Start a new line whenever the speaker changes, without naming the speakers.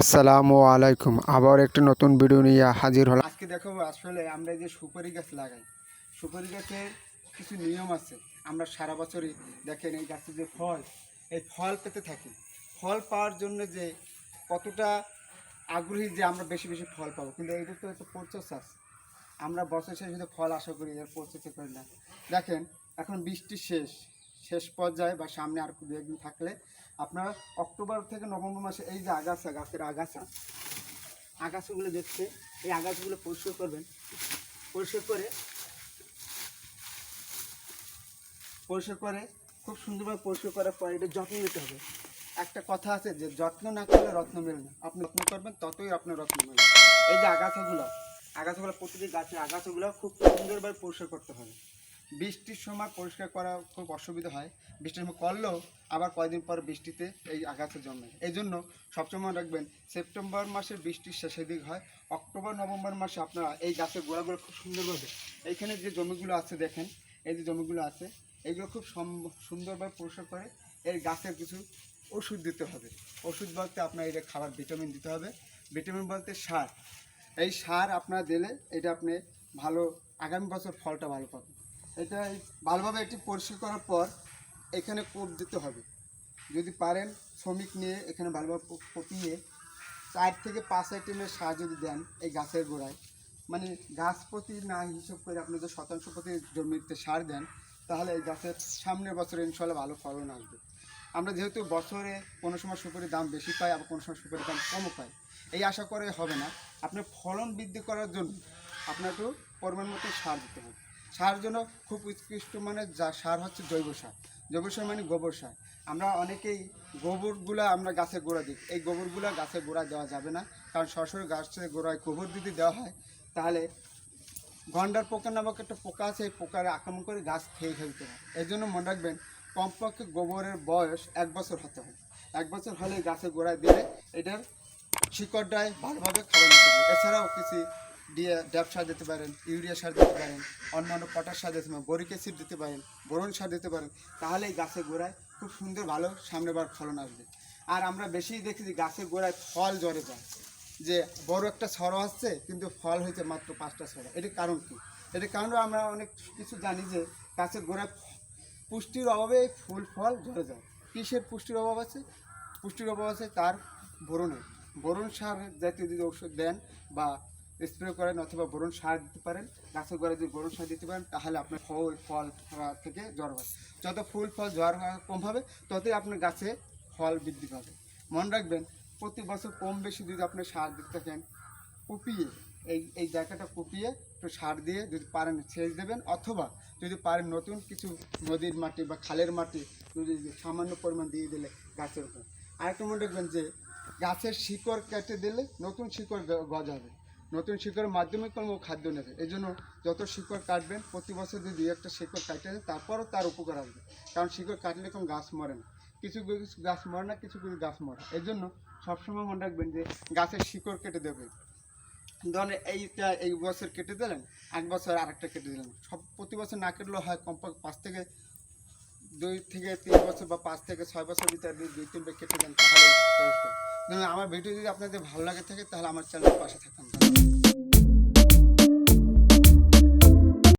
আসসালামু আলাইকুম। আবার একটি নতুন ভিডিও নিয়ে হাজির হলাম।
আজকে দেখো আসলে আমরা যে সুপারি গাছ লাগাই। সুপারি গাছের কিছু নিয়ম আছে। আমরা সারা বছরই দেখেন এই গাছে যে ফল, এই ফল পেতে থাকি। ফল পাওয়ার জন্য যে কতটা আগ্রহী যে আমরা বেশি বেশি ফল পাবো। কিন্তু এইটা তো একটা প্রচেষ্টা আছে আমরা বছর শেষে ফল আশা করি, এর প্রচেষ্টা করি না। দেখেন, এখন বৃষ্টি শেষ। শেষ পর্যায়ে বা সামনে আর দু একদিন থাকলে আপনারা অক্টোবর থেকে নভেম্বর মাসে এই যে আগাছা, গাছের আগাছা, আগাছাগুলো দেখছে এই আগাছগুলো পরিষ্কার করবেন। পরিষ্কার করে পরিষ্কার করে, খুব সুন্দরভাবে পরিষ্কার করার পর এটা যত্ন নিতে হবে। একটা কথা আছে যে যত্ন না করলে রত্ন মেলে না। আপনি যত্ন করবেন, ততই আপনার রত্ন মেলে। এই যে আগাছাগুলো আগাছাগুলো প্রতিটি গাছের আগাছাগুলো খুব সুন্দরভাবে পরিষ্কার করতে হবে। বৃষ্টির সময় পরিষ্কার করা খুব অসুবিধা হয়। বৃষ্টির সময় করলেও আবার কয়েকদিন পর বৃষ্টিতে এই আগাছা জন্মে। এই জন্য সবসময় রাখবেন, সেপ্টেম্বর মাসের বৃষ্টির শেষের দিক হয়। অক্টোবর, নভেম্বর মাসে আপনারা এই গাছের গোড়াগুলো খুব সুন্দরভাবে এইখানে যে জমিগুলো আছে দেখেন, এই যে জমিগুলো আছে এইগুলো খুব সুন্দরভাবে পরিষ্কার করে এই গাছের কিছু ওষুধ দিতে হবে। ওষুধ বলতে আপনার এটা খাবার, ভিটামিন দিতে হবে। ভিটামিন বলতে সার। এই সার আপনার দিলে এটা আপনি ভালো, আগামী বছর ফলটা ভালো পাবেন। এটা ভালোভাবে এটি পরিষ্কার করার পর এখানে কোপ দিতে হবে। যদি পারেন শ্রমিক নিয়ে এখানে ভালোভাবে কপিয়ে চার থেকে পাঁচ আইটেমের সার যদি দেন এই গাছের গোড়ায়। মানে গাছ প্রতি না হিসাব করে আপনি যদি শতাংশ প্রতি জমিতে সার দেন, তাহলে এই গাছের সামনের বছরে ইনশাল্লাহ ভালো ফলন আসবে। আমরা যেহেতু বছরে কোনো সময় সুপারির দাম বেশি পাই আবার কোনো সময় সুপারির দাম কমও পাই, এই আশা করে হবে না। আপনার ফলন বৃদ্ধি করার জন্য আপনার একটু পরিমাণ মতো সার দিতে হবে। সার জন্য খুব উৎকৃষ্ট মানে যা সার হচ্ছে জৈব সার। জৈব সার মানে গোবর সার। আমরা অনেকেই গোবরগুলো আমরা গাছের গোড়া দিই। এই গোবরগুলো গাছের গোড়া দেওয়া যাবে না। কারণ সরাসরি গাছের গোড়ায় গোবর যদি দেওয়া হয়, তাহলে গন্ডার পোকা নামক একটা পোকা আছে, এই পোকার আক্রমণ করে গাছ খেয়ে ফেলতে হয়। এই জন্য মনে রাখবেন, কমপক্ষে গোবরের বয়স এক বছর হতে হবে। এক বছর হলে গাছের গোড়ায় দিলে এটার শিকড়টায় ভালোভাবে খাবার নিতে হবে। এছাড়াও কিছু দিয়ে ড্যাপ সার দিতে পারেন, ইউরিয়া সার দিতে পারেন, অন্যান্য পটাশ সার দিতে পারেন, বরিক অ্যাসিড দিতে পারেন, বোরন সার দিতে পারেন, তাহলে এই গাছের গোড়ায় খুব সুন্দর ভালো সামনেবার ফলন আসবে। আর আমরা বেশি দেখি যে গাছের গোড়ায় ফল জ্বরে যায়। যে বড় একটা ছড়া আসছে, কিন্তু ফল হয়েছে মাত্র পাঁচটা ছড়া। এটার কারণ কি? এটার কারণ আমরা অনেক কিছু জানি যে গাছের গোড়ায় পুষ্টির অভাবে ফুল, ফল ঝরে যায়। কিসের পুষ্টির অভাব আছে? পুষ্টির অভাব আছে তার বোরনের। বোরন সার জাতীয় যদি ওষুধ দেন বা স্প্রে করেন অথবা বোরন সার দিতে পারেন। গাছের গোড়ায় যদি বোরন সার দিতে পারেন, তাহলে আপনার ফল ফল থেকে জ্বর হয়। যত ফুল, ফল জ্বর কম হবে, ততই আপনার গাছে ফল বৃদ্ধি পাবে। মনে রাখবেন, প্রতি বছর কম বেশি যদি আপনি সার দিতে থাকেন, কুপিয়ে, এই এই জায়গাটা কুপিয়ে একটু সার দিয়ে যদি পারেন সেচ দেবেন, অথবা যদি পারেন নতুন কিছু নদীর মাটি বা খালের মাটি যদি সামান্য পরিমাণ দিয়ে দিলে গাছের উপর। আরেকটা মনে রাখবেন যে, গাছের শিকড় কেটে দিলে নতুন শিকড় গজাবে। নতুন শিকড়ের মাধ্যমে কোনো খাদ্য নেবে। এই জন্য যত শিকড় কাটবেন, প্রতি বছর যদি দুই একটা শিকড় কাটে তারপরও তার উপকার আসবে। কারণ শিকড় কাটলে কোনো গাছ মরে না। কিছু কিছু গাছ মরে না, কিছু কিছু গাছ মরে এই জন্য সবসময় মনে রাখবেন যে গাছের শিকড় কেটে দেবে। ধরেন এইটা এই বছর কেটে দিলেন, এক বছর আরেকটা কেটে দিলেন। সব প্রতি বছর না কেটলেও হয়, কমপক্ষে পাঁচ থেকে দুই থেকে তিন বছর বা পাঁচ থেকে ছয় বছর ভিতরে দুই, তিনবার কেটে দেন তাহলে আমার ভিডিও যদি আপনাদের ভালো লাগে থাকে, তাহলে আমার চ্যানেলের পাশে ধন্যবাদ